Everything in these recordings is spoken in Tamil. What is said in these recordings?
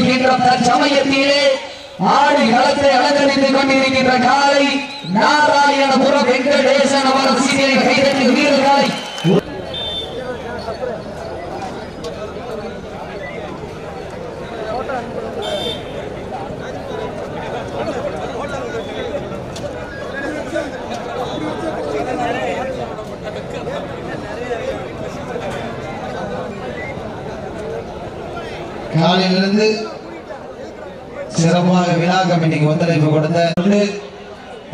கொள்கின்ற தற்சமயத்திலே ஆடி களத்தை அலங்கரித்துக் கொண்டிருக்கின்ற காலை நாராயணபுரம் வெங்கடேசன் அவர் சீனியை கைதட்டி வீரர்களை காலையிலிருந்து சிறப்பாக விழா கமிட்டிக்கு ஒத்துழைப்பு கொடுத்த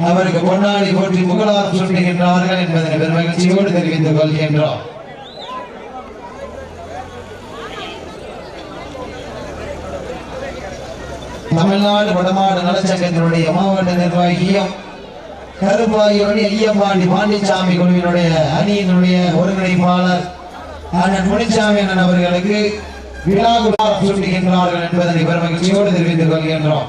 அவருக்கு பொன்னாடி போற்றி முகலாரம் சுட்டுகின்றார்கள் என்பதனை பெருமகிழ்ச்சியோடு தெரிவித்துக் கொள்கின்றோம். தமிழ்நாடு வடமாடு நலச்சங்கத்தினுடைய மாவட்ட நிர்வாகியும் கருப்பாயுடைய ஐயப்பாண்டி பாண்டிச்சாமி குழுவினுடைய அணியினுடைய ஒருங்கிணைப்பாளர் அண்ணன் முனிச்சாமி அண்ணன் அவர்களுக்கு விழா விழா சுட்டுகின்றார்கள் என்பதனை பெருமகிழ்ச்சியோடு தெரிவித்துக் கொள்கின்றோம்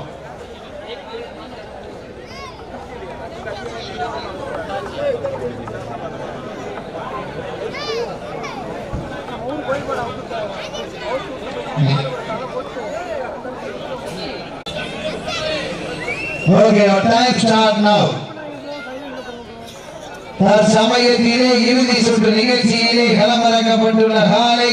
Okay, our start now. தற்சமயத்திலே இறுதி சுற்று நிகழ்ச்சியிலே களமிறக்கப்பட்டுள்ள காலை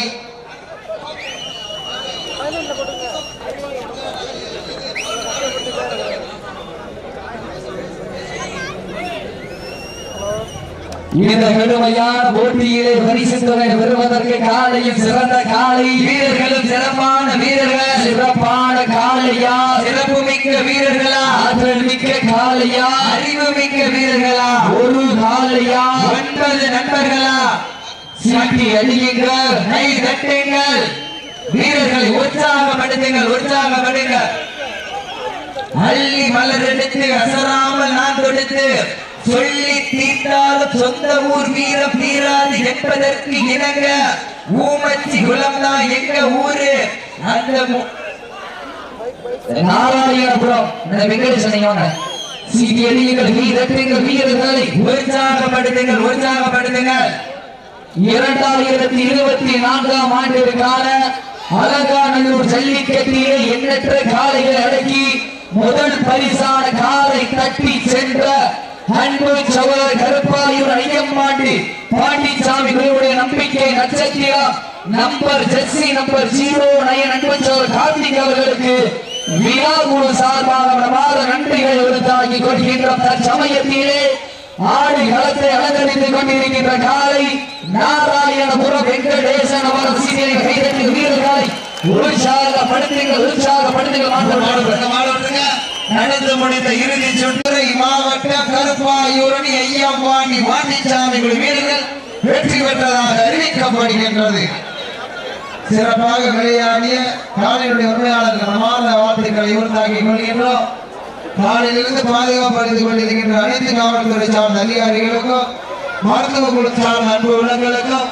இந்த கடுமையான போட்டியிலே பரிசு தொகை பெறுவதற்கு காலையில் சிறந்த காலை வீரர்களும் சிறப்பான வீரர்கள். சிறப்பான காளையா சிறப்பு மிக்க வீரர்களா? ஆற்றல் மிக்க காளையா அறிவு மிக்க வீரர்களா? ஒரு காளையா ஒன்பது நண்பர்களா? சீட்டி அடியுங்கள் கை தட்டுங்கள். வீரர்கள் உற்சாகப்படுத்துங்கள் உற்சாகப்படுங்கள் அள்ளி மலர் எடுத்து அசராமல் நான் தொடுத்து சொல்லி தீர்த்தாலும் சொந்த ஊர் வீரம் தீராது என்பதற்கு இணங்க ஊமச்சி குலம் தான் எங்க ஊரு? அந்த நாராயணபுரம். இந்த வெங்கடேசன் வாங்க சீட்டியடியுங்கள் வீரர்களை உற்சாகப்படுத்துங்கள் உற்சாகப்படுத்துங்கள். இரண்டாயிரத்தி இருபத்தி நான்காம் ஆண்டிற்கான அலங்காநல்லூர் ஜல்லிக்கட்டிலே எண்ணற்ற காளைகள் அடக்கி முதல் பரிசான காலை தட்டி சென்ற அன்பு சகோதரர் கருப்பாளியூர் ஐயம்மாண்டி பாண்டிச்சாமி குருவுடைய நம்பிக்கை நட்சத்திரம் number jersey number zero nine அன்பு சகோதரர் கார்த்திக் அவர்களுக்கு விழா குழு சார்பாக பிரமாத நன்றிகளை உறுத்தாக்கி கொள்கின்ற தற்சமயத்திலே ஆடி களத்தை அலங்கரித்துக் கொண்டிருக்கின்ற காலை நாராயணபுரம் வெங்கடேசன் அவர் சீனியை கைதட்டி வீரர்களை உற்சாகப்படுத்துங்கள் உற்சாகப்படுத்துங்கள் மாற்றம் நடந்து முடிந்த இறுதி சுற்றுரை மாவட்ட கருப்பாயூரணி ஐயம்பாண்டி வாண்டி குழு வீரர்கள் வெற்றி பெற்றதாக அறிவிக்கப்படுகின்றது. சிறப்பாக விளையாடிய காலையுடைய உண்மையாளர்கள் மனமார்ந்த வாழ்த்துக்களை உருத்தாக்கிக் கொள்கின்றோம். காலையிலிருந்து பாதுகாப்பு அளித்துக் கொண்டிருக்கின்ற அனைத்து காவல்துறை சார்ந்த அதிகாரிகளுக்கும் மருத்துவ குழு சார்ந்த அன்பு உள்ளங்களுக்கும்